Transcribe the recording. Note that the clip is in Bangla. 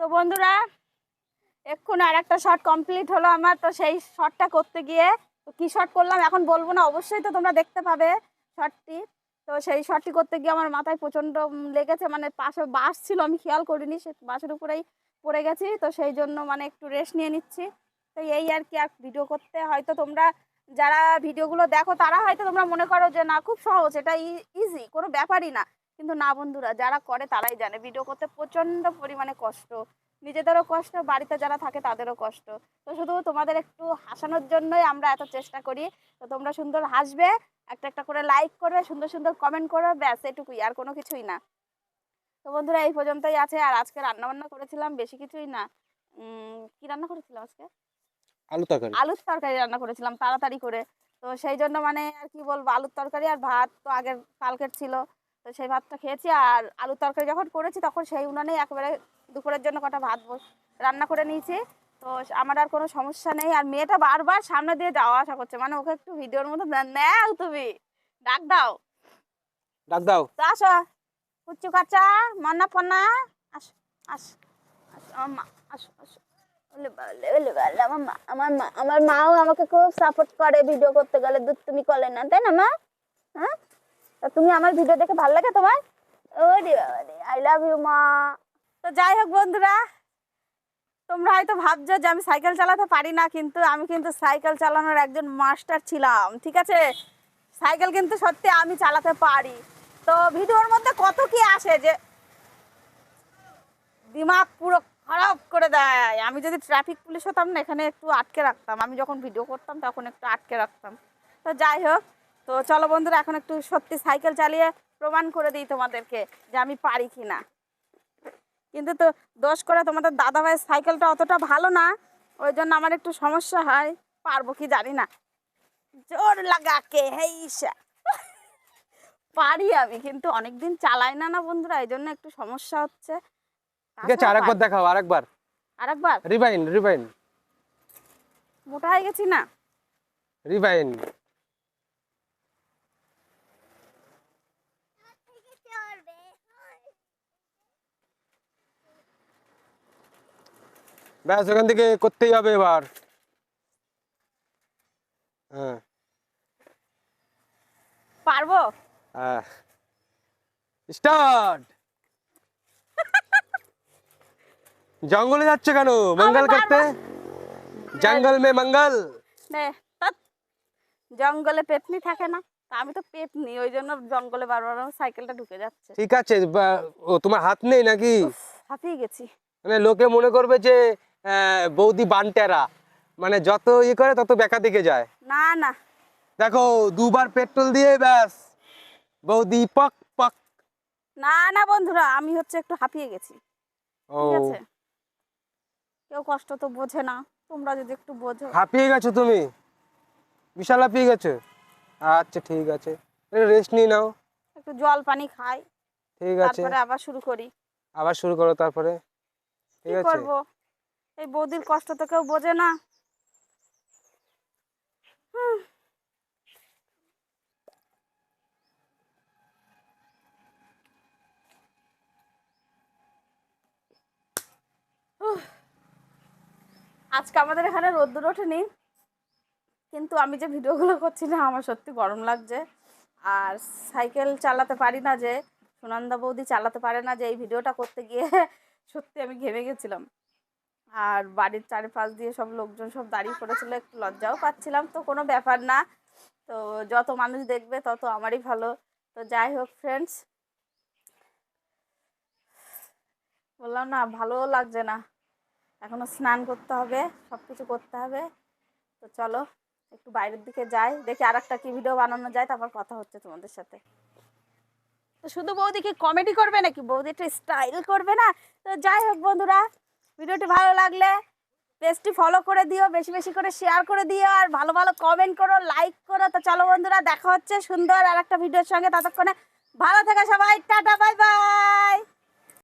তো বন্ধুরা, এক্ষুনি আর একটা শর্ট কমপ্লিট হলো আমার। তো সেই শর্টটা করতে গিয়ে তো কী শর্ট করলাম? এখন বলব না, অবশ্যই তো তোমরা দেখতে পাবে শর্টটি তো সেই শর্টটি করতে গিয়ে আমার মাথায় প্রচণ্ড লেগেছে মানে পাশে বাস ছিল, আমি খেয়াল করিনি, সে বাসের উপরেই পড়ে গেছি। তো সেই জন্য মানে একটু রেস্ট নিয়ে নিচ্ছি। তো এই আর কি, আর ভিডিও করতে হয়তো তোমরা যারা ভিডিওগুলো দেখো, তারা হয়তো তোমরা মনে করো যে, না, খুব সহজ, এটা ইজি কোনো ব্যাপারই না। কিন্তু না বন্ধুরা যারা করে তারাই জানে। ভিডিও করতে প্রচণ্ড পরিমাণে কষ্ট। নিজেদেরও কষ্ট বাড়িতে যারা থাকে তাদেরও কষ্ট। তো শুধু তোমাদের একটু হাসানোর জন্যই আমরা এত চেষ্টা করি। তো তোমরা সুন্দর হাসবে একটা একটা করে লাইক করবে সুন্দর সুন্দর কমেন্ট করবে ব্যাস এটুকুই আর কোনো কিছুই না। তো বন্ধুরা এই পর্যন্তই আছে আর আজকে রান্না বান্না করেছিলাম বেশি কিছুই না। উম, কি রান্না করেছিলাম আজকে? আলু তরকারি। আলুর তরকারি রান্না করেছিলাম তাড়াতাড়ি করে। তো সেই জন্য মানে আর কি বলব আলুর তরকারি আর ভাত তো আগের কালকের ছিল। তো সেই ভাতটা খেয়েছি আর আলুর তরকারি যখন করেছি তখন সেই উনানেই একেবারে দুপুরের জন্য কটা ভাত রান্না করে নিয়েছি। তো আমার আর কোনো সমস্যা নেই। আর মেয়েটা বারবার সামনে দিয়ে যাওয়া আসা করছে। মানে ওকে একটু ভিডিওর মতো নাও তুমি। ডাক দাও। ডাক দাও। তো আসো। কুচু কাচা মন্না পন্না আস আস আমার মাও আমাকে খুব সাপোর্ট করে ভিডিও করতে গেলে। দুধ তুমি করলে না তাই না মা? হ্যাঁ? তুমি আমার ভিডিও দেখে ভালো লাগে তোমার? আই লাভ ইউ মা। তো যাই হোক বন্ধুরা, তোমরা হয়তো ভাবছ যে আমি সাইকেল চালাতে পারি না, কিন্তু আমি কিন্তু সাইকেল চালানোর একজন মাস্টার ছিলাম, ঠিক আছে? সাইকেল কিন্তু সত্যি আমি চালাতে পারি। তো ভিডিওর মধ্যে কত কি আসে যে দিমাগ পুরো খারাপ করে দেয়। আমি যদি ট্রাফিক পুলিশ হতাম না, এখানে একটু আটকে রাখতাম। আমি যখন ভিডিও করতাম, তখন একটু আটকে রাখতাম। তো যাই হোক তো চলো বন্ধুরা এখন একটু সত্যি সাইকেল চালিয়ে প্রমাণ করে দিই তোমাদেরকে যে আমি পারি কি না কিন্তু তো দোষ করে তোমাদের দাদা ভাইয়ের সাইকেলটা অতটা ভালো না ওই জন্য আমার একটু সমস্যা হয় পারব কি জানি না। জোর লাগাকে হেইসা পারি আমি কিন্তু অনেকদিন চালাই না না বন্ধুরা এই জন্য একটু সমস্যা হচ্ছে। ঠিক আছে আরেকবার দেখাও আরেকবার। আরেকবার? রিভাইন রিভাইন। মোটা হয়ে গেছি না? রিভাইন। ব্যাস ওখান থেকে করতেই হবে এবার। হ্যাঁ। পারব? হ্যাঁ। স্টার্ট! জঙ্গলে যাচ্ছে কেন? মঙ্গল করতে? জঙ্গল মে মঙ্গল। জঙ্গলে পেতনি থাকে না আমি তো পেতনি ওই জন্য জঙ্গলে বারবার আমার সাইকেলটা ঢুকে যাচ্ছে। ঠিক আছে ও তোমার হাত নেই নাকি? হাঁপিয়ে গেছি। মানে লোকে মনে করবে যে বৌদি বানটেরা। মানে যত ইয়ে করে তত বেকা দিকে যায়। না না। দেখো দুবার পেট্রোল দিয়ে ব্যাস। বৌদি পক পক। না না বন্ধুরা আমি হচ্ছে একটু হাঁপিয়ে গেছি। ও। ঠিক আছে? কেউ কষ্ট তো বোঝে না। তোমরা যদি একটু বোঝো। হাঁপিয়ে গেছো তুমি? বিশাল হাঁপিয়ে গেছো? আচ্ছা ঠিক আছে। রেস্ট নিয়ে নাও। একটু জল পানি খাই। ঠিক আছে। তারপরে আবার শুরু করি। আবার শুরু করো তারপরে। ঠিক আছে। করব? এই বৌদির কষ্ট তো কেউ বোঝে না। আজকে আমাদের এখানে রোদ্দুর ওঠেনি। কিন্তু আমি যে ভিডিওগুলো করছি না, আমার সত্যি গরম লাগছে। আর সাইকেল চালাতে পারি না যে, সুনন্দা বৌদি চালাতে পারে না যে, এই ভিডিওটা করতে গিয়ে সত্যি আমি ঘেমে গেছিলাম। আর বাড়ির চারিপাশ দিয়ে সব লোকজন সব দাঁড়িয়ে পড়েছিল, একটু লজ্জাও পাচ্ছিলাম, তো কোনো ব্যাপার না। তো যত মানুষ দেখবে তত আমারই ভালো। তো যাই হোক ফ্রেন্ডস বললাম না, ভালোও লাগছে না। এখনও স্নান করতে হবে সব কিছু করতে হবে। তো চলো, একটু বাইরের দিকে যাই, দেখি আর একটা কি ভিডিও বানানো যায়, তারপর কথা হচ্ছে তোমাদের সাথে। তো শুধু বৌদি কি কমেডি করবে নাকি? বৌদি একটু স্টাইল করবে না? তো যাই হোক বন্ধুরা ভিডিওটি ভালো লাগলে পেজটি ফলো করে দিও, বেশি বেশি করে শেয়ার করে দিও, আর ভালো ভালো কমেন্ট করো লাইক করো। তো চলো বন্ধুরা, দেখা হচ্ছে সুন্দর আর একটা ভিডিওর সঙ্গে। ততক্ষণে ভালো থাকে সবাই, টাটা বাই বাই